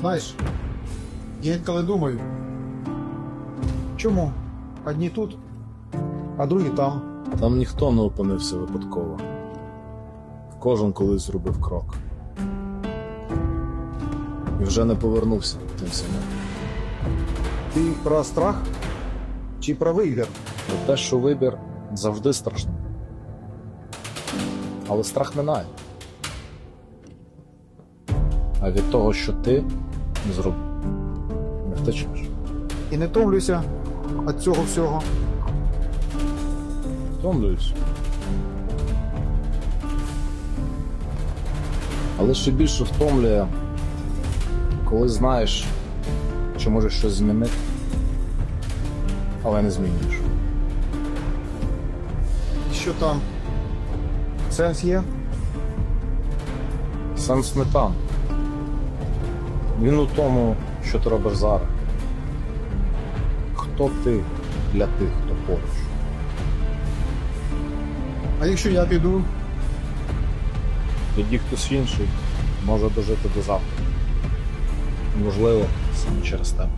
Знаєш, я інколи думаю, чому одні тут, а другі там. Там ніхто не опинився випадково. Кожен колись зробив крок. І вже не повернувся тим самим. Ти про страх чи про вибір? Бо те, що вибір завжди страшний. Але страх минає. А від того, що ти зробив, не втечеш. І не томлюся від цього всього. Втомлююсь. Але ще більше втомлює, коли знаєш, що можеш щось змінити, але не змінюєш. Що там? Сенс є? Сенс не там. Він у тому, що ти робиш зараз. Хто ти для тих, хто поруч? А якщо я піду, Тоді хтось інший може дожити до завтра. Можливо, саме через тебе.